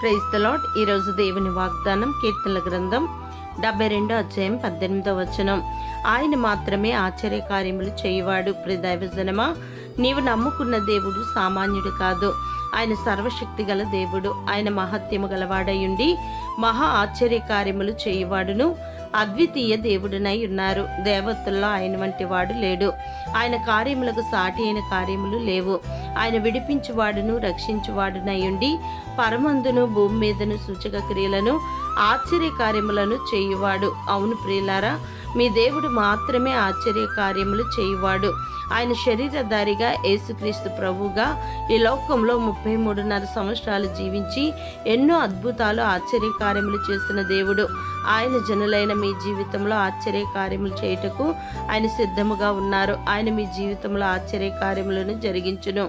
Praise the ఈరోజు దేవుని వాగ్దానం కీర్తనల గ్రంథం డెబ్బై రెండో అధ్యాయం పద్దెనిమిదో వచనం. ఆయన మాత్రమే ఆశ్చర్య కార్యములు చేయువాడు. నీవు నమ్ముకున్న దేవుడు సామాన్యుడు కాదు. ఆయన సర్వశక్తి గల దేవుడు. ఆయన మహత్యము గలవాడయుండి మహా ఆశ్చర్య కార్యములు చేయువాడును. అద్వితీయ దేవుడునై ఉన్నారు. దేవతల్లో ఆయన వంటి వాడు లేడు. ఆయన కార్యములకు సాటి అయిన కార్యములు లేవు. ఆయన విడిపించువాడును రక్షించువాడునయుండి పరమందును భూమి మీదను సూచక క్రియలను ఆశ్చర్య కార్యములను చేయువాడు. అవును ప్రియులారా మీ దేవుడు మాత్రమే ఆశ్చర్య కార్యములు చేయువాడు. ఆయన శరీరధారిగా యేసుక్రీస్తు ప్రభువుగా ఈ లోకంలో ముప్పై మూడున్నర సంవత్సరాలు జీవించి ఎన్నో అద్భుతాలు ఆశ్చర్య కార్యములు చేస్తున్న దేవుడు. ఆయన జనులైన మీ జీవితంలో ఆశ్చర్య కార్యములు చేయుటకు ఆయన సిద్ధముగా ఉన్నారు. ఆయన మీ జీవితంలో ఆశ్చర్య కార్యములను జరిగించును.